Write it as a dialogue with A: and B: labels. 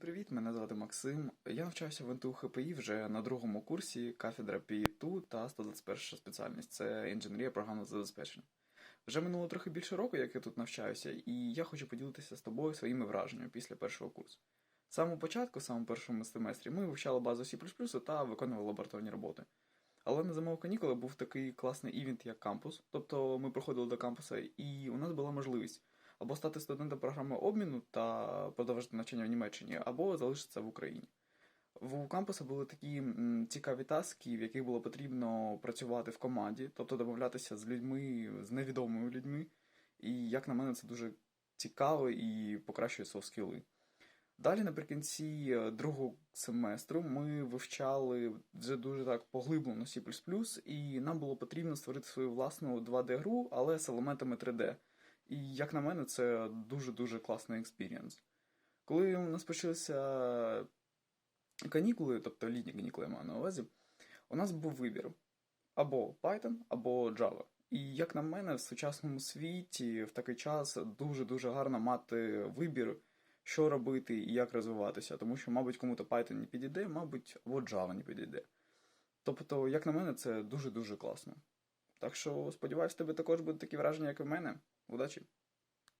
A: привіт! Мене звати Максим. Я навчаюся в НТУ ХПІ вже на другому курсі кафедра PE2 та 121 спеціальність це інженерія програмного забезпечення. Вже минуло трохи більше року, як я тут навчаюся, і я хочу поділитися з тобою своїми враженнями після першого курсу. Самого початку, в самому першому семестрі, ми вивчали базу C та виконували лабораторні роботи. Але на зимові канікули був такий класний івент, як кампус. Тобто ми приходили до кампуса, і у нас була можливість або стати студентом програми обміну та продовжити навчання в Німеччині, або залишитися в Україні. В кампусі були такі цікаві таски, в яких було потрібно працювати в команді, тобто домовлятися з людьми, з невідомими людьми. І як на мене, це дуже цікаво і покращує софт-скіли. Далі, наприкінці е, другого семестру, ми вивчали вже дуже так поглиблено C++, і нам було потрібно створити свою власну 2D-гру, але з елементами 3D. І як на мене, це дуже-дуже класний експірієнс. Коли у нас почалися канікули, тобто літні канікули я маю на увазі, у нас був вибір або Python, або Java. І як на мене, в сучасному світі в такий час дуже-дуже гарно мати вибір, що робити і як розвиватися, тому що, мабуть, кому-то Python не підійде, мабуть, або Java не підійде. Тобто, як на мене, це дуже-дуже класно. Так що, сподіваюся, тебе також будуть такі враження, як і в мене. Удачі!